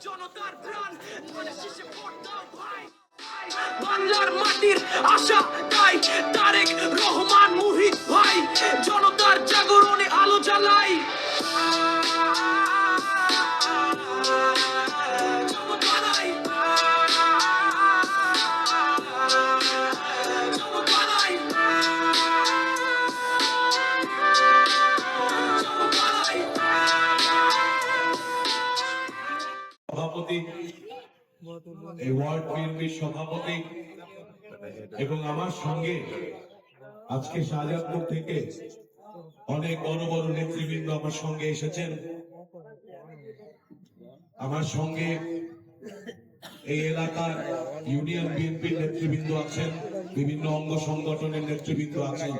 একবারই করে শেষে পড়তাম ভাই বাংলার মাটির আশা তাই। তারেক রহমান এই ওয়ার্ড বিএনপির সভাপতি এবং আমার সঙ্গে আজকে শাহজাদপুর থেকে অনেক বড় বড় নেতৃবৃন্দ আমার সঙ্গে এসেছেন। আমার সঙ্গে এই এলাকার ইউনিয়ন বিএনপির নেতৃবৃন্দ আছেন, বিভিন্ন অঙ্গ সংগঠনের নেতৃবৃন্দ আছেন।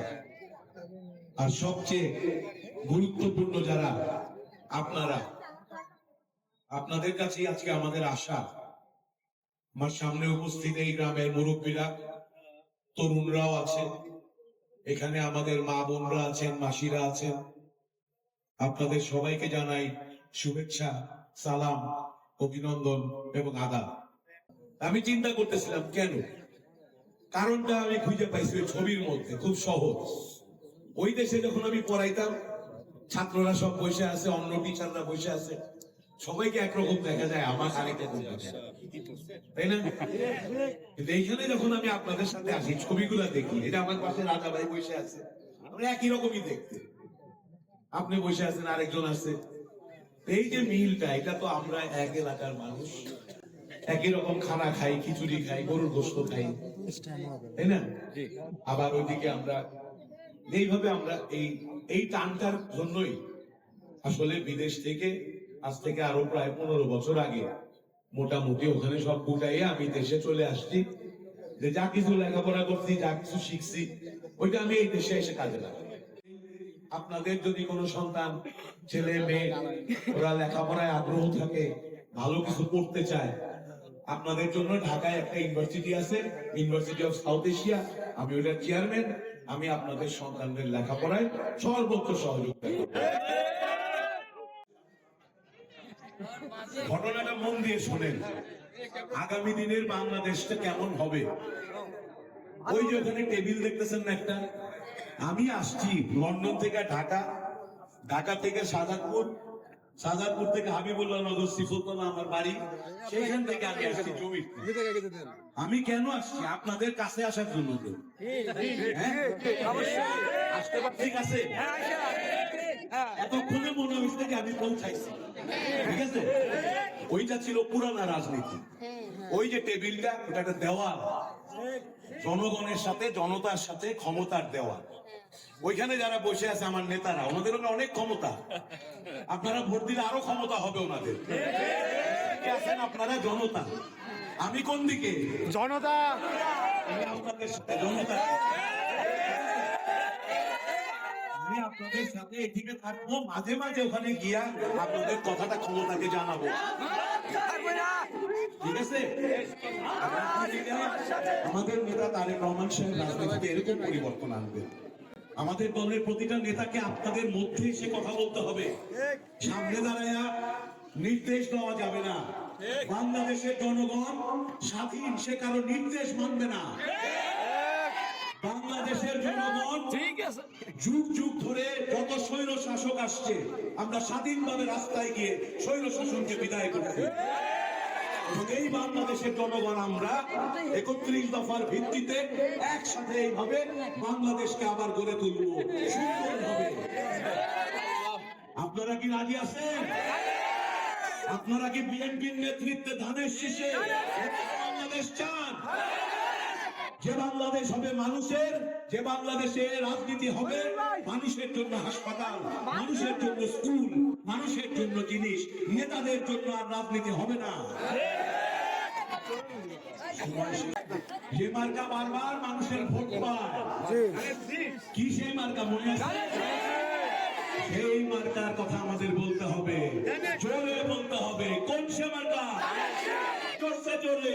আর সবচেয়ে গুরুত্বপূর্ণ যারা আপনারা, আপনাদের কাছেই আজকে আমাদের আশা। আমার সামনে উপস্থিত এই গ্রামের মুরব্বীরা, তরুণরাও আছে। এখানে আমাদের মা বোনরা আছেন, মাসিরা আছেন। আপনাদের সবাইকে জানাই শুভেচ্ছা, সালাম, অভিনন্দন এবং আদা আমি চিন্তা করতেছিলাম, কেন? কারণটা আমি খুঁজে পাইছি ছবির মধ্যে, খুব সহজ। ওই দেশে যখন আমি পড়াইতাম, ছাত্ররা সব বসে আছে, অন্য টিচাররা বসে আছে। সবাইকে একরকম দেখা যায় আমার আরেকটা তাই না? কিন্তু এইখানে যখন আমি আপনাদের সাথে আসি ছবিগুলো দেখি এটা আমার পাশে রাজা ভাই বসে আছে আমরা একই রকমই দেখতে। আপনি বসে আছেন আরেকজন আছে। এই যে মিলটা এটা তো আমরা এক এলাকার মানুষ। একই রকম খানা খাই খিচুড়ি খাই গরুর গোস্ত খাই। তাই না? আবার ওইদিকে আমরা এইভাবে আমরা এই এই টানটার জন্যই আসলে বিদেশ থেকে আজ থেকে আরও প্রায় পনেরো বছর আগে মোটামুটি ওখানে সব গুটাইয়ে আমি দেশে চলে আসছি। যে যা কিছু লেখাপড়া করছি, যা কিছু শিখছি, ওইটা আমি এই দেশে এসে কাজে লাগাই। আপনাদের যদি কোনো সন্তান, ছেলে, মেয়ে, ওরা লেখাপড়ায় আগ্রহ থাকে, ভালো কিছু করতে চায়, আপনাদের জন্য ঢাকায় একটা ইউনিভার্সিটি আছে, ইউনিভার্সিটি অফ সাউথ এশিয়া। আমি ওটার চেয়ারম্যান আমি আপনাদের সন্তানদের লেখাপড়ায় সর্বোচ্চ সহযোগিতা ঘটনাটা মন দিয়ে শোনেন। আগামী দিনের বাংলাদেশটা কেমন হবে? ওই যে ওখানে টেবিল দেখতেছেন না একটা? আমি আসছি লন্ডন থেকে ঢাকা ঢাকা থেকে সাজাদপুর সাজাদপুর থেকে হাবিবুল্লাহ নগর সিফুলতলা আমার বাড়ি। সেইখান থেকে আমি আসছি। জমি আমি কেন আসছি? আপনাদের কাছে আসার জন্য তো। হ্যাঁ? আসতে ঠিক আছে? এতক্ষণে মনে হয়েছে আমি পৌঁছাইছি। ঠিক আছে? ওইটা ছিল পুরানা রাজনীতি। ওই যে টেবিলটা ওটা একটা দেওয়াল। জনগণের সাথে জনতার সাথে ক্ষমতার দেওয়াল। ওইখানে যারা বসে আছে আমার নেতারা ওনাদের অনেক ক্ষমতা। আপনারা ভোট দিলে আরও ক্ষমতা হবে ওনাদের। কে আছেন আপনারা? জনতা। আমি কোন দিকে? জনতা। আমি আপনাদের সাথে জনতা। আমি আপনাদের সাথে এদিকে থাকব, মাঝে মাঝে ওখানে গিয়া আপনাদের কথাটা ক্ষমতাকে জানাব। আমাদের নেতা তারেক রহমান সাহেব রাজনীতিতে এরকম পরিবর্তন আনবে আমাদের দলের প্রতিটা নেতাকে আপনাদের মধ্যে এসে কথা বলতে হবে। সামনে দাঁড়ায়া নির্দেশ দেওয়া যাবে না। বাংলাদেশের জনগণ স্বাধীন, সে কারও নির্দেশ মানবে না। বাংলাদেশের জনগণ ঠিক আছে। যুগ যুগ ধরে যত স্বৈর শাসক আসছে আমরা স্বাধীনভাবে রাস্তায় গিয়ে স্বৈর শাসনকে বিদায় করছি। এই বাংলাদেশের জনগণ আমরা একত্রিশ দফার ভিত্তিতে একসাথে এইভাবে বাংলাদেশকে আবার গড়ে তুলব। আপনারা কি রাজি আছেন? আপনারা কি বিএনপির নেতৃত্বে ধানের শীষে বাংলাদেশ চান? যে বাংলাদেশ হবে মানুষের, যে বাংলাদেশে রাজনীতি হবে, মানুষের জন্য হাসপাতাল, মানুষের জন্য স্কুল, মানুষের জন্য জিনিস, নেতাদের জন্য আর রাজনীতি হবে না। যে মার্কা বারবার মানুষের ভোট পায়, কি সেই মার্কা, মনে আছে? সেই মার্কার কথা আমাদের বলতে হবে। জোরে বলতে হবে, কোন সে মার্কা? জোরসে জোরে।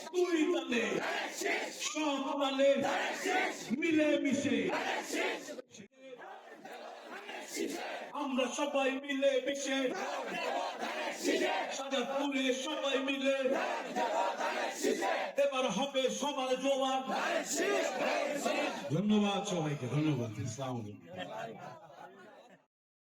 সব মিলে মিশে আমরা সবাই মিলে মিশে সাজাদপুরে সবাই মিলে। এবার হবে সবার জোয়ার ধন্যবাদ সবাইকে, ধন্যবাদ। ইসলাম